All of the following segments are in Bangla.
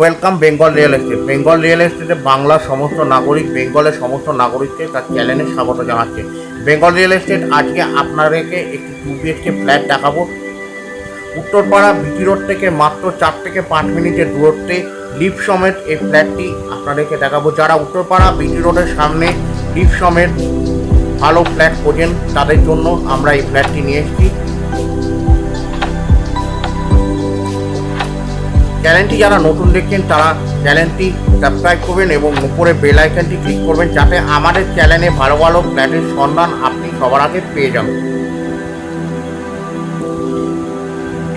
Welcome Bengal real estate Bengal real এস্টেটে বাংলার সমস্ত নাগরিক বেঙ্গলের সমস্ত নাগরিককে তার চ্যানেলে স্বাগত জানাচ্ছে। বেঙ্গল রিয়েল এস্টেট আজকে আপনাদেরকে একটি টু বিএচকে ফ্ল্যাট দেখাবো। উত্তরপাড়া বিটি রোড থেকে মাত্র চার থেকে পাঁচ মিনিটের দূরত্বে লিফ সমেত এই ফ্ল্যাটটি আপনাদেরকে দেখাবো। যারা উত্তরপাড়া বিটি রোডের সামনে লিফ সমেত ভালো ফ্ল্যাট খোঁজেন, তাদের জন্য আমরা এই ফ্ল্যাটটি নিয়ে এসেছি। চ্যানেলটি যারা নতুন দেখছেন, তারা চ্যানেলটি সাবস্ক্রাইব করবেন এবং উপরে বেল আইকনটি ক্লিক করবেন যাতে আমাদের চ্যানেলে ভালো ভালো ফ্ল্যাটের সন্ধান আপনি সবার আগে পেয়ে যাবেন।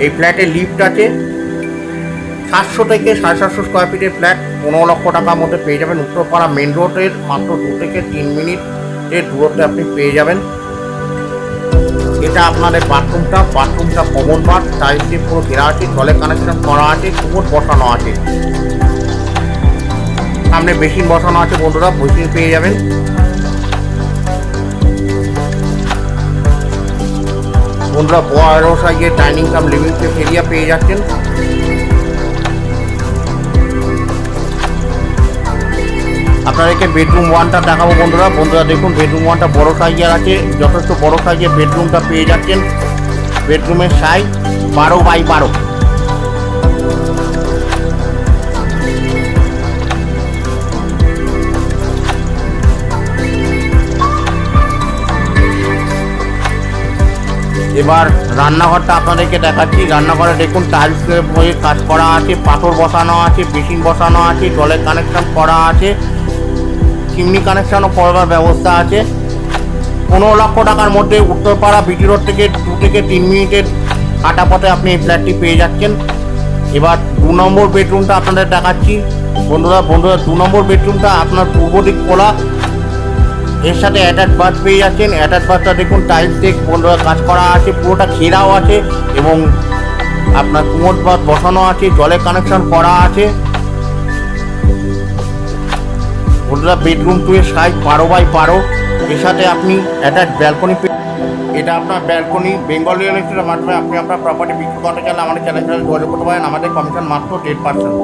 এই ফ্ল্যাটে লিফট আছে। সাতশো থেকে সাড়ে সাতশো স্কোয়ার ফিটের ফ্ল্যাট, পনেরো লক্ষ টাকার মধ্যে পেয়ে যাবেন। উত্তরপাড়া মেন রোডের মাত্র দু থেকে তিন মিনিটের দূরত্বে আপনি পেয়ে যাবেন। এটা আপনাদের বাথরুমটা বাথরুমটা কমন বাথ টাইলস দিয়ে পুরো ঘেরা আছে জলে কানেকশন করা আছে কুমোট বসানো আছে। সামনে মেশিন বসানো আছে বন্ধুরা বেসিন পেয়ে যাবেন। বন্ধুরা, বড় গিয়ে ডাইনিং কাম লিভিং এরিয়া পেয়ে যাচ্ছেন। আপনাদেরকে বেডরুম ওয়ানটা দেখাবো বন্ধুরা। বন্ধুরা দেখুন বেডরুম ওয়ানটা বড় সাইজের আছে। যথেষ্ট বড় সাইজের বেডরুমটা পেয়ে যাচ্ছেন। বেডরুমের সাইজ বারো বাই বারো। এবার রান্নাঘরটা আপনাদেরকে দেখাচ্ছি। রান্নাঘরে দেখুন টাইলস হয়ে কাজ করা আছে, পাথর বসানো আছে বেসিন বসানো আছে, জলের কানেকশন করা আছে। চিমনি কানেকশনও করবার ব্যবস্থা আছে। পনেরো লক্ষ টাকার মধ্যে উত্তরপাড়া বিটি রোড থেকে দু থেকে তিন মিনিটের হাঁটা পথে আপনি এই ফ্ল্যাটটি পেয়ে যাচ্ছেন। এবার দু নম্বর বেডরুমটা আপনাদের দেখাচ্ছি। বন্ধুরা বন্ধুরা, দু নম্বর বেডরুমটা আপনার পূর্ব দিক খোলা। এর সাথে অ্যাটাচ বাথ পেয়ে যাচ্ছেন। অ্যাটাচ বাথটা দেখুন টাইলস দিয়ে বন্ধুরা, কাজ করা আছে, পুরোটা ঘেরাও আছে এবং আপনার কুমোট বাথ বসানো আছে, জলের কানেকশন করা আছে। বন্ধুরা বেডরুম টুয়ে সাইজ বারো বাই বারো। এর সাথে আপনি অ্যাটাচ ব্যালকনি এটা আপনার ব্যালকনি বেঙ্গল রিয়েল এস্টেটের মাধ্যমে আপনি আপনার প্রপার্টি বিক্রি করতে চাইলে আমাদের চ্যানেল যোগাযোগ করতে পারেন। আমাদের কমিশন মাত্র দেড় পার্সেন্ট